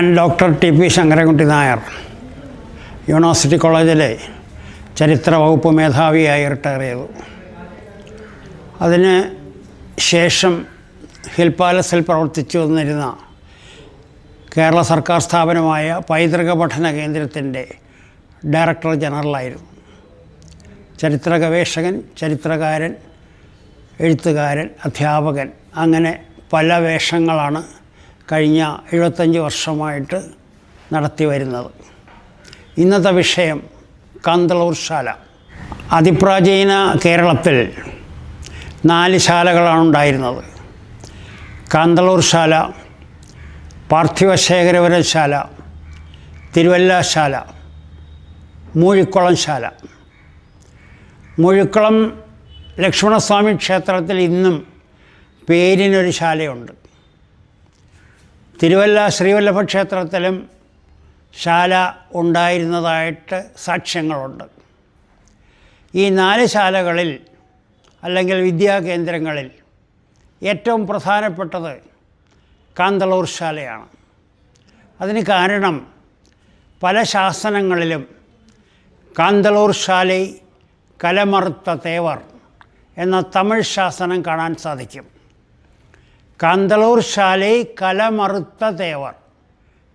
ഞാൻ doctor T P Sankarankutty Nair. University കോളേജിലെ ചരിത്ര വകുപ്പ് മേധാവിയായി റിട്ടയർ ചെയ്തു. അതിന് ശേഷം ഹിൽ പാലസിൽ പ്രവർത്തിച്ചു വന്നിരുന്ന കേരള സർക്കാർ സ്ഥാപനമായ പൈതൃക പഠന കേന്ദ്രത്തിന്റെ ഡയറക്ടർ ജനറലായിരുന്നു. ചരിത്ര ഗവേഷകൻ ചരിത്രകാരൻ എഴുത്തുകാരൻ അധ്യാപകൻ അങ്ങനെ പല വേഷങ്ങളാണ് കഴിഞ്ഞ എഴുപത്തഞ്ച് വർഷമായിട്ട് നടത്തി വരുന്നത്. ഇന്നത്തെ വിഷയം കാന്തളൂർശാല അതിപ്രാചീന കേരളത്തിൽ നാല് ശാലകളാണ് ഉണ്ടായിരുന്നത്. കാന്തളൂർ ശാല പാർത്ഥിവശേഖരപുരം ശാല തിരുവല്ല ശാല മൂഴിക്കുളം ശാല. മുഴുക്കുളം ലക്ഷ്മണസ്വാമി ക്ഷേത്രത്തിൽ ഇന്നും പേരിനൊരു ശാലയുണ്ട്. തിരുവല്ല ശ്രീവല്ലഭ ക്ഷേത്രത്തിലും ശാല ഉണ്ടായിരുന്നതായിട്ട് സാക്ഷ്യങ്ങളുണ്ട്. ഈ നാല് ശാലകളിൽ അല്ലെങ്കിൽ വിദ്യാകേന്ദ്രങ്ങളിൽ ഏറ്റവും പ്രധാനപ്പെട്ടത് കാന്തളൂർ ശാലയാണ്. അതിന് കാരണം പല ശാസനങ്ങളിലും കാന്തളൂർ ശാലൈ കലമറുത്ത തേവർ എന്ന തമിഴ് ശാസനം കാണാൻ സാധിക്കും. കാന്തളൂർ ശാലൈ കലമറുത്ത ദേവർ.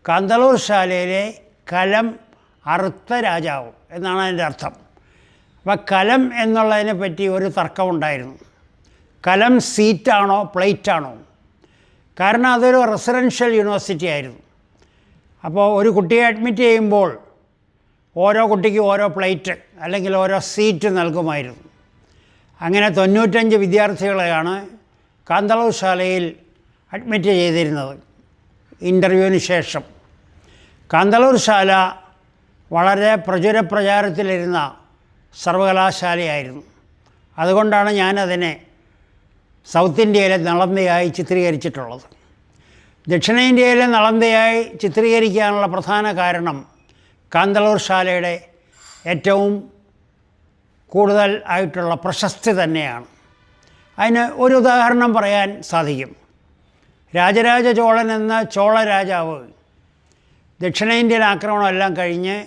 കാന്തളൂർ ശാലയിലെ കലം അറുത്ത രാജാവ് എന്നാണ് അതിന്റെ അർത്ഥം. അപ്പം കലം എന്നുള്ളതിനെ പറ്റി ഒരു തർക്കമുണ്ടായിരുന്നു. കലം സീറ്റാണോ പ്ലേറ്റാണോ? കാരണം അതൊരു റെസിഡൻഷ്യൽ യൂണിവേഴ്സിറ്റി ആയിരുന്നു. അപ്പോൾ ഒരു കുട്ടിയെ അഡ്മിറ്റ് ചെയ്യുമ്പോൾ ഓരോ കുട്ടിക്കും ഓരോ പ്ലേറ്റ് അല്ലെങ്കിൽ ഓരോ സീറ്റ് നൽകുമായിരുന്നു. അങ്ങനെ തൊണ്ണൂറ്റഞ്ച് വിദ്യാർത്ഥികളെയാണ് കാന്തളൂർ ശാലയിൽ അഡ്മിറ്റ് ചെയ്തിരുന്നത് ഇന്റർവ്യൂവിന് ശേഷം. കാന്തളൂർ ശാല വളരെ പ്രചുര പ്രചാരത്തിലിരുന്ന സർവകലാശാലയായിരുന്നു. അതുകൊണ്ടാണ് ഞാനതിനെ സൗത്ത് ഇന്ത്യയിലെ നളന്തയായി ചിത്രീകരിച്ചിട്ടുള്ളത്. ദക്ഷിണേന്ത്യയിലെ നളന്തയായി ചിത്രീകരിക്കാനുള്ള പ്രധാന കാരണം കാന്തളൂർ ശാലയുടെ ഏറ്റവും കൂടുതൽ ആയിട്ടുള്ള പ്രശസ്തി തന്നെയാണ്. അതിന് ഒരു ഉദാഹരണം പറയാൻ സാധിക്കും. രാജരാജ ചോളൻ എന്ന ചോള രാജാവ് ദക്ഷിണേന്ത്യൻ ആക്രമണമെല്ലാം കഴിഞ്ഞ്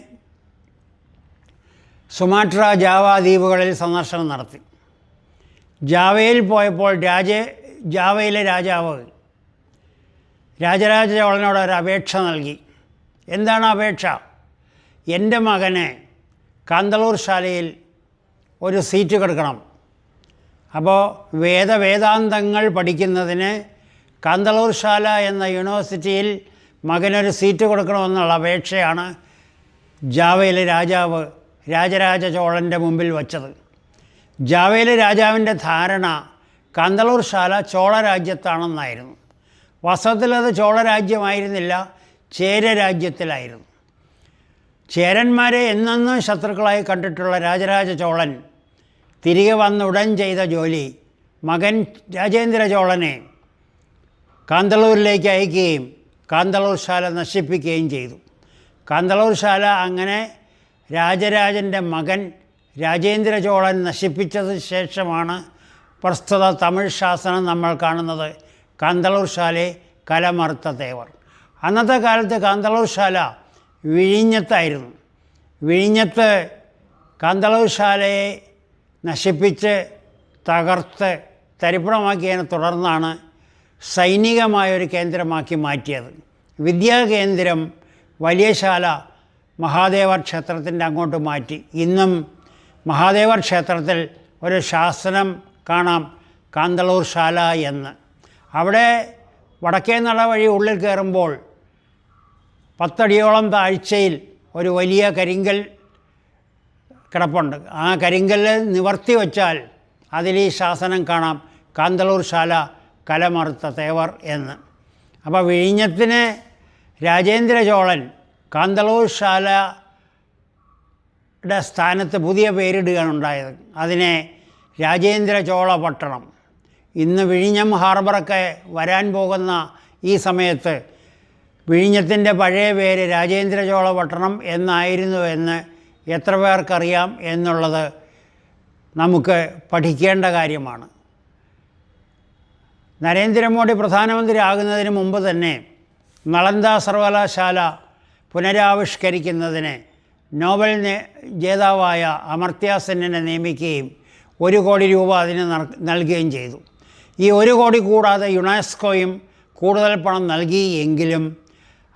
സുമാട്ര ജാവ ദ്വീപുകളിൽ സന്ദർശനം നടത്തി. ജാവയിൽ പോയപ്പോൾ രാജ ജാവയിലെ രാജാവ് രാജരാജ ചോളനോട് ഒരു അപേക്ഷ നൽകി. എന്താണ് അപേക്ഷ? എന്റെ മകനെ കാന്തളൂർ ശാലയിൽ ഒരു സീറ്റ് കൊടുക്കണം. അപ്പോൾ വേദവേദാന്തങ്ങൾ പഠിക്കുന്നതിന് കാന്തളൂർ ശാല എന്ന യൂണിവേഴ്സിറ്റിയിൽ മകനൊരു സീറ്റ് കൊടുക്കണമെന്നുള്ള അപേക്ഷയാണ് ജാവയിലെ രാജാവ് രാജരാജ ചോളന്റെ മുമ്പിൽ വച്ചത്. ജാവയിലെ രാജാവിന്റെ ധാരണ കാന്തളൂർശാല ശാല വസ്ത്രത്തിൽ അത് ചോളരാജ്യമായിരുന്നില്ല ചേര രാജ്യത്തിലായിരുന്നു ചേരന്മാരെ എന്നെന്നും ശത്രുക്കളായി കണ്ടിട്ടുള്ള രാജരാജ ചോളൻ തിരികെ വന്ന് ഉടൻ ചെയ്ത ജോലി മകൻ രാജേന്ദ്ര ചോളനെ കാന്തളൂരിലേക്ക് അയക്കുകയും കാന്തളൂർ ശാല നശിപ്പിക്കുകയും ചെയ്തു. കാന്തളൂർ ശാല അങ്ങനെ രാജരാജന്റെ മകൻ രാജേന്ദ്ര ചോളൻ നശിപ്പിച്ചതിന് ശേഷമാണ് പ്രസ്തുത തമിഴ് ശാസനം നമ്മൾ കാണുന്നത് കാന്തളൂർ ശാലയെ കലമറുത്ത തേവർ. അന്നത്തെ കാലത്ത് കാന്തളൂർ ശാല വിഴിഞ്ഞത്തായിരുന്നു. വിഴിഞ്ഞത്ത് കാന്തളൂർ ശാലയെ നശിപ്പിച്ച് തകർത്ത് തരിപ്പണമാക്കിയതിനെ തുടർന്നാണ് സൈനികമായൊരു കേന്ദ്രമാക്കി മാറ്റിയത്. വിദ്യാകേന്ദ്രം വലിയ ശാല മഹാദേവർ ക്ഷേത്രത്തിന്റെ അങ്ങോട്ട് മാറ്റി. ഇന്നും മഹാദേവ ക്ഷേത്രത്തിൽ ഒരു ശാസനം കാണാം കാന്തളൂർ ശാല എന്ന്. അവിടെ വടക്കേ നട വഴി ഉള്ളിൽ കയറുമ്പോൾ പത്തടിയോളം താഴ്ചയിൽ ഒരു വലിയ കരിങ്കൽ കിടപ്പുണ്ട്. ആ കരിങ്കല്ല് നിവർത്തി വച്ചാൽ അതിൽ ഈ ശാസനം കാണാം. കാന്തളൂർ ശാല കലമറുത്ത തേവർ എന്ന്. അപ്പോൾ വിഴിഞ്ഞത്തിന് രാജേന്ദ്ര ചോളൻ കാന്തളൂർ ശാലയുടെ സ്ഥാനത്ത് പുതിയ പേരിടുകയാണ് ഉണ്ടായത്. അതിനെ രാജേന്ദ്ര ചോള പട്ടണം. ഇന്ന് വിഴിഞ്ഞം ഹാർബറൊക്കെ വരാൻ പോകുന്ന ഈ സമയത്ത് വിഴിഞ്ഞത്തിന്റെ പഴയ പേര് രാജേന്ദ്ര ചോള പട്ടണം എന്നായിരുന്നു എന്ന് എത്ര പേർക്കറിയാം എന്നുള്ളത് നമുക്ക് പഠിക്കേണ്ട കാര്യമാണ്. നരേന്ദ്രമോദി പ്രധാനമന്ത്രി ആകുന്നതിന് മുമ്പ് തന്നെ നളന്ദ സർവകലാശാല പുനരാവിഷ്കരിക്കുന്നതിന് നോബൽ ജേതാവായ അമർത്യ സെന്നിനെ നിയമിക്കുകയും ഒരു കോടി രൂപ അതിന് നൽകുകയും ചെയ്തു. ഈ ഒരു കോടി കൂടാതെ യുനെസ്കോയും കൂടുതൽ പണം നൽകി എങ്കിലും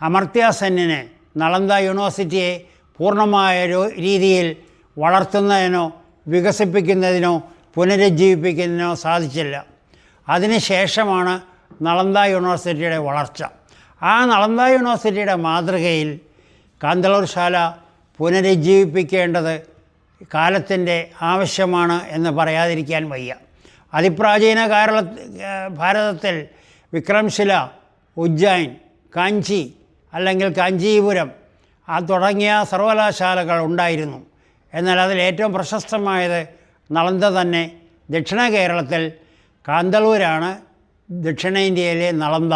അമർത്യ സെന്നിന് നളന്ദ യൂണിവേഴ്സിറ്റിയെ പൂർണമായ രീതിയിൽ വളർത്തുന്നതിനോ വികസിപ്പിക്കുന്നതിനോ പുനരുജ്ജീവിപ്പിക്കുന്നതിനോ സാധിച്ചില്ല. അതിനുശേഷമാണ് നളന്ദ യൂണിവേഴ്സിറ്റിയുടെ വളർച്ച. ആ നളന്ദ യൂണിവേഴ്സിറ്റിയുടെ മാതൃകയിൽ കാന്തളൂർ ശാല പുനരുജ്ജീവിപ്പിക്കേണ്ടത് കാലത്തിന്റെ ആവശ്യമാണ് എന്ന് പറയാതിരിക്കാൻ വയ്യ. അതിപ്രാചീന കേരള ഭാരതത്തിൽ വിക്രംശില ഉജ്ജൈൻ കാഞ്ചി അല്ലെങ്കിൽ കാഞ്ചീപുരം തുടങ്ങിയ സർവകലാശാലകൾ ഉണ്ടായിരുന്നു. എന്നാൽ അതിൽ ഏറ്റവും പ്രശസ്തമായത് നളന്ത തന്നെ. ദക്ഷിണ കേരളത്തിൽ കാന്തളൂരാണ് ദക്ഷിണേന്ത്യയിലെ നളന്ത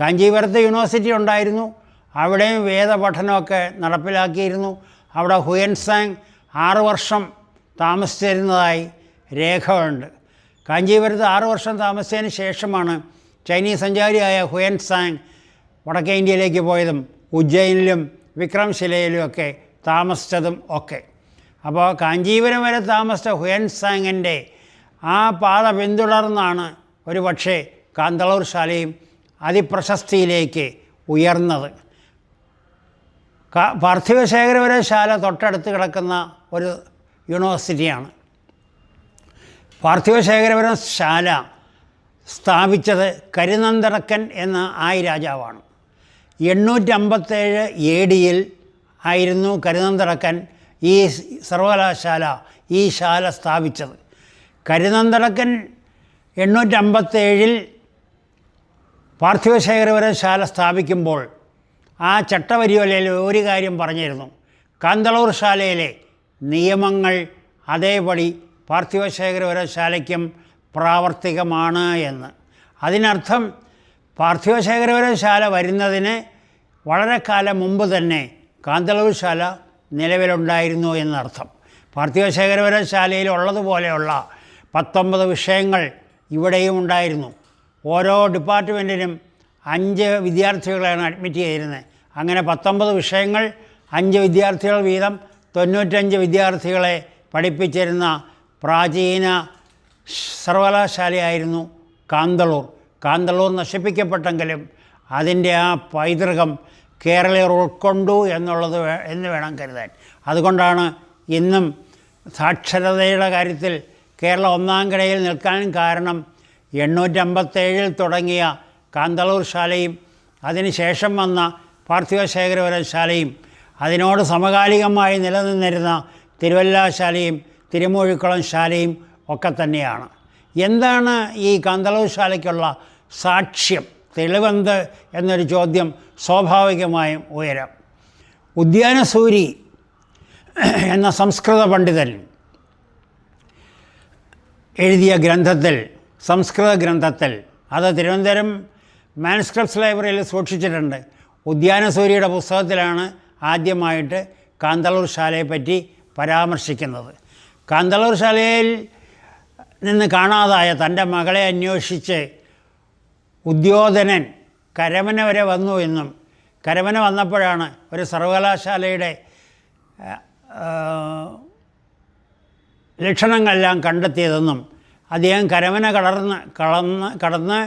കാഞ്ചീപുരത്ത് യൂണിവേഴ്സിറ്റി ഉണ്ടായിരുന്നു. അവിടെയും വേദപഠനമൊക്കെ നടപ്പിലാക്കിയിരുന്നു. അവിടെ ഹുയൻസാങ് ആറു വർഷം താമസിച്ചിരുന്നതായി രേഖകളുണ്ട്. കാഞ്ചീപുരത്ത് ആറു വർഷം താമസിച്ചതിന് ശേഷമാണ് ചൈനീസ് സഞ്ചാരിയായ ഹുയൻസാങ് വടക്കേ ഇന്ത്യയിലേക്ക് പോയതും ഉജ്ജയിനിലും വിക്രംശിലയിലും ഒക്കെ താമസിച്ചതും ഒക്കെ. അപ്പോൾ കാഞ്ചീപുരം വരെ താമസിച്ച ഹുയൻസാങ്ങിന്റെ ആ പാത പിന്തുടർന്നാണ് ഒരു പക്ഷേ കാന്തളൂർ ശാലയും അതിപ്രശസ്തിയിലേക്ക് ഉയർന്നത്. പാർത്ഥിവശേഖരവരെ ശാല തൊട്ടടുത്ത് കിടക്കുന്ന ഒരു യൂണിവേഴ്സിറ്റിയാണ്. പാർത്ഥിവശേഖരപുരം ശാല സ്ഥാപിച്ചത് കരുനന്ദറക്കൻ എന്ന ആയി രാജാവാണ്. എണ്ണൂറ്റമ്പത്തേഴ് എ ഡിയിൽ ആയിരുന്നു കരുനന്തടക്കൻ ഈ സർവകലാശാല ഈ ശാല സ്ഥാപിച്ചത്. കരുനന്ദറക്കൻ എണ്ണൂറ്റമ്പത്തേഴിൽ പാർത്ഥിവശേഖരപുരം ശാല സ്ഥാപിക്കുമ്പോൾ ആ ചട്ടവരിയോലയിൽ ഒരു കാര്യം പറഞ്ഞിരുന്നു. കാന്തളൂർ ശാലയിലെ നിയമങ്ങൾ അതേപടി പാർത്ഥിവശേഖരപുരം ശാലയ്ക്കും പ്രാവർത്തികമാണ് എന്ന്. അതിനർത്ഥം പാർത്ഥിവശേഖരപുരം ശാല വരുന്നതിന് വളരെ കാലം മുമ്പ് തന്നെ കാന്തളവ് ശാല നിലവിലുണ്ടായിരുന്നു എന്നർത്ഥം. പാർത്ഥിവശേഖരപുരം ശാലയിൽ ഉള്ളതുപോലെയുള്ള പത്തൊമ്പത് വിഷയങ്ങൾ ഇവിടെയും ഉണ്ടായിരുന്നു. ഓരോ ഡിപ്പാർട്ട്മെന്റിനും അഞ്ച് വിദ്യാർത്ഥികളെയാണ് അഡ്മിറ്റ് ചെയ്തിരുന്നത്. അങ്ങനെ പത്തൊമ്പത് വിഷയങ്ങൾ അഞ്ച് വിദ്യാർത്ഥികൾ വീതം തൊണ്ണൂറ്റഞ്ച് വിദ്യാർത്ഥികളെ പഠിപ്പിച്ചിരുന്ന പ്രാചീന സർവകലാശാലയായിരുന്നു കാന്തളൂർ. കാന്തളൂർ നശിപ്പിക്കപ്പെട്ടെങ്കിലും അതിന്റെ ആ പൈതൃകം കേരളീയർ ഉൾക്കൊണ്ടു എന്നുള്ളത് എന്ന് വേണം കരുതാൻ. അതുകൊണ്ടാണ് ഇന്നും സാക്ഷരതയുടെ കാര്യത്തിൽ കേരളം ഒന്നാം കിടയിൽ നിൽക്കാൻ കാരണം എണ്ണൂറ്റമ്പത്തേഴിൽ തുടങ്ങിയ കാന്തളൂർ ശാലയും അതിനുശേഷം വന്ന പാർത്ഥിവശേഖരപുരം ശാലയും അതിനോട് സമകാലികമായി നിലനിന്നിരുന്ന തിരുവല്ലാശാലയും തിരുമൂഴിക്കുളം ശാലയും ഒക്കെ തന്നെയാണ്. എന്താണ് ഈ കാന്തളൂർ ശാലയ്ക്കുള്ള സാക്ഷ്യം തെളിവെന്ത് എന്നൊരു ചോദ്യം സ്വാഭാവികമായും ഉയരാം. ഉദ്യാനസൂരി എന്ന സംസ്കൃത പണ്ഡിതൻ എഴുതിയ ഗ്രന്ഥത്തിൽ സംസ്കൃത ഗ്രന്ഥത്തിൽ അത് തിരുവനന്തപുരം മാൻസ്ക്രിപ്റ്റ്സ് ലൈബ്രറിയിൽ സൂക്ഷിച്ചിട്ടുണ്ട്. ഉദ്യാനസൂരിയുടെ പുസ്തകത്തിലാണ് ആദ്യമായിട്ട് കാന്തളൂർ ശാലയെപ്പറ്റി പരാമർശിക്കുന്നത്. കാന്തളൂർ ശാലയിൽ നിന്ന് കാണാതായ തന്റെ മകളെ അന്വേഷിച്ച് ഉദ്യോധനൻ കരമന വരെ വന്നു എന്നും കരമന വന്നപ്പോഴാണ് ഒരു സർവകലാശാലയുടെ ലക്ഷണങ്ങളെല്ലാം കണ്ടെത്തിയതെന്നും അദ്ദേഹം കരമന കടർന്ന് കടന്ന് കടന്ന്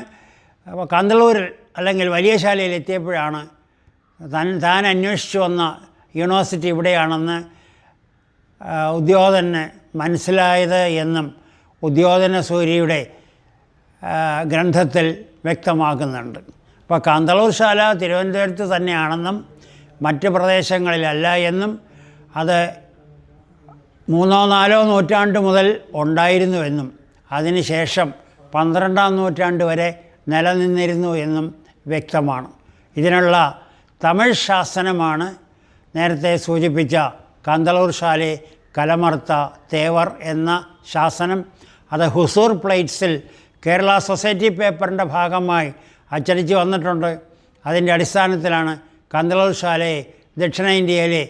കാന്തളൂരിൽ അല്ലെങ്കിൽ വലിയ ശാലയിൽ എത്തിയപ്പോഴാണ് താൻ താൻ അന്വേഷിച്ചു വന്ന യൂണിവേഴ്സിറ്റി ഇവിടെയാണെന്ന് ഉദ്യോധന് മനസ്സിലായത് എന്നും ഉദ്യോധന സൂര്യയുടെ ഗ്രന്ഥത്തിൽ വ്യക്തമാക്കുന്നുണ്ട്. അപ്പോൾ കാന്തളൂർശാല തിരുവനന്തപുരത്ത് തന്നെയാണെന്നും മറ്റ് പ്രദേശങ്ങളിലല്ല എന്നും അത് മൂന്നോ നാലോ നൂറ്റാണ്ട് മുതൽ ഉണ്ടായിരുന്നുവെന്നും അതിനുശേഷം പന്ത്രണ്ടാം നൂറ്റാണ്ട് വരെ നിലനിന്നിരുന്നു എന്നും വ്യക്തമാണ്. ഇതിനുള്ള തമിഴ് ശാസനമാണ് നേരത്തെ സൂചിപ്പിച്ച കാന്തളൂർ ശാലെ കലമർത്ത തേവർ എന്ന ശാസനം. അത് ഹുസൂർ പ്ലേറ്റ്സിൽ കേരള സൊസൈറ്റി പേപ്പറിന്റെ ഭാഗമായി അച്ചടിച്ച് വന്നിട്ടുണ്ട്. അതിന്റെ അടിസ്ഥാനത്തിലാണ് കന്തളശാലയെ ശാലയെ ദക്ഷിണേന്ത്യയിലെ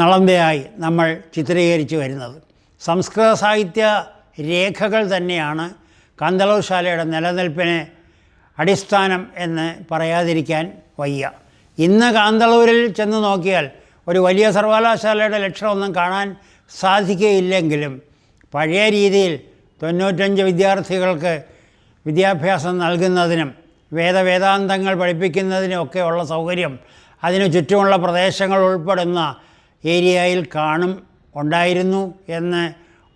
നളന്തയായി നമ്മൾ ചിത്രീകരിച്ചു വരുന്നത്. സംസ്കൃത സാഹിത്യ രേഖകൾ തന്നെയാണ് കന്തളശാലയുടെ ശാലയുടെ നിലനിൽപ്പിനെ അടിസ്ഥാനം എന്ന് പറയാതിരിക്കാൻ വയ്യ. ഇന്ന് കാന്തളൂരിൽ ചെന്ന് നോക്കിയാൽ ഒരു വലിയ സർവകലാശാലയുടെ ലക്ഷണമൊന്നും കാണാൻ സാധിക്കുകയില്ലെങ്കിലും പഴയ രീതിയിൽ തൊണ്ണൂറ്റഞ്ച് വിദ്യാർത്ഥികൾക്ക് വിദ്യാഭ്യാസം നൽകുന്നതിനും വേദവേദാന്തങ്ങൾ പഠിപ്പിക്കുന്നതിനുമൊക്കെ ഉള്ള സൗകര്യം അതിനു ചുറ്റുമുള്ള പ്രദേശങ്ങൾ ഉൾപ്പെടുന്ന ഏരിയയിൽ കാണും ഉണ്ടായിരുന്നു എന്ന്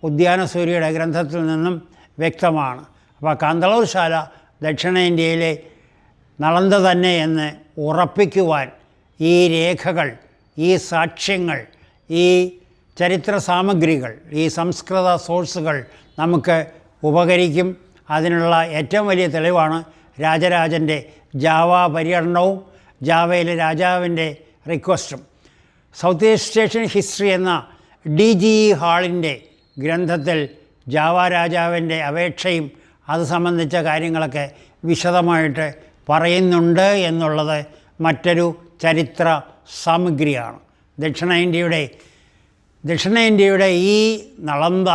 ഉദ്യാനസൂര്യയുടെ ഗ്രന്ഥത്തിൽ നിന്നും വ്യക്തമാണ്. അപ്പോൾ കാന്തളൂർ ശാല ദക്ഷിണേന്ത്യയിലെ നളന്ത തന്നെ എന്ന് ഉറപ്പിക്കുവാൻ ഈ രേഖകൾ ഈ സാക്ഷ്യങ്ങൾ ഈ ചരിത്ര സാമഗ്രികൾ ഈ സംസ്കൃത സോഴ്സുകൾ നമുക്ക് ഉപകരിക്കും. അതിനുള്ള ഏറ്റവും വലിയ തെളിവാണ് രാജരാജന്റെ ജാവ പര്യടനവും ജാവയിലെ രാജാവിന്റെ റിക്വസ്റ്റും. സൗത്ത് ഈസ്റ്റ് ഏഷ്യൻ ഹിസ്റ്ററി എന്ന ഡി ജി ഇ ഹാളിന്റെ ഗ്രന്ഥത്തിൽ ജാവ രാജാവിന്റെ അപേക്ഷയും അത് സംബന്ധിച്ച കാര്യങ്ങളൊക്കെ വിശദമായിട്ട് പറയുന്നുണ്ട് എന്നുള്ളത് മറ്റൊരു ചരിത്ര സാമഗ്രിയാണ്. ദക്ഷിണേന്ത്യയുടെ ദക്ഷിണേന്ത്യയുടെ ഈ നളന്ത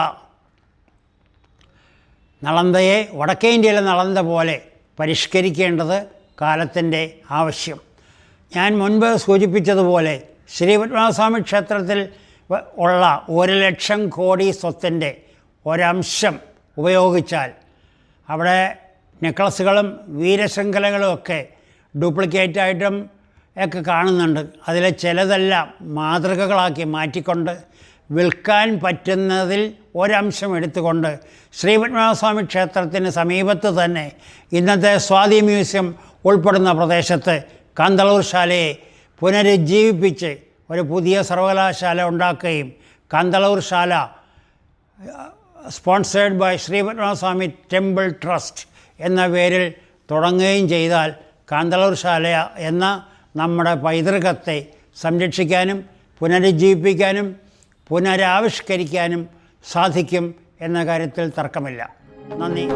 നളന്തയെ വടക്കേ ഇന്ത്യയിലെ നളന്ത പോലെ പരിഷ്കരിക്കേണ്ടത് കാലത്തിന്റെ ആവശ്യം. ഞാൻ മുൻപ് സൂചിപ്പിച്ചതുപോലെ ശ്രീ പത്മനാഭസ്വാമി ക്ഷേത്രത്തിൽ ഉള്ള ഒരു ലക്ഷം കോടി സ്വത്തിന്റെ ഒരംശം ഉപയോഗിച്ചാൽ അവിടെ നെക്ലസുകളും വീരശൃംഖലകളും ഒക്കെ ഡ്യൂപ്ലിക്കേറ്റായിട്ടും ഒക്കെ കാണുന്നുണ്ട്. അതിലെ ചിലതെല്ലാം മാതൃകകളാക്കി മാറ്റിക്കൊണ്ട് വിൽക്കാൻ പറ്റുന്നതിൽ ഒരംശം എടുത്തുകൊണ്ട് ശ്രീപത്മനാഭസ്വാമി ക്ഷേത്രത്തിന് സമീപത്ത് തന്നെ ഇന്നത്തെ സ്വാതി മ്യൂസിയം ഉൾപ്പെടുന്ന പ്രദേശത്ത് കാന്തളൂർ ശാലയെ പുനരുജ്ജീവിപ്പിച്ച് ഒരു പുതിയ സർവകലാശാല ഉണ്ടാക്കുകയും Kanthalloor Shala sponsored by Sreepadmanabhaswamy temple trust എന്ന പേരിൽ തുടങ്ങുകയും ചെയ്താൽ കാന്തളൂർ ശാല എന്ന നമ്മുടെ പൈതൃകത്തെ സംരക്ഷിക്കാനും പുനരുജ്ജീവിപ്പിക്കാനും പുനരാവിഷ്കരിക്കാനും സാധിക്കും എന്ന കാര്യത്തിൽ തർക്കമില്ല. നന്ദി.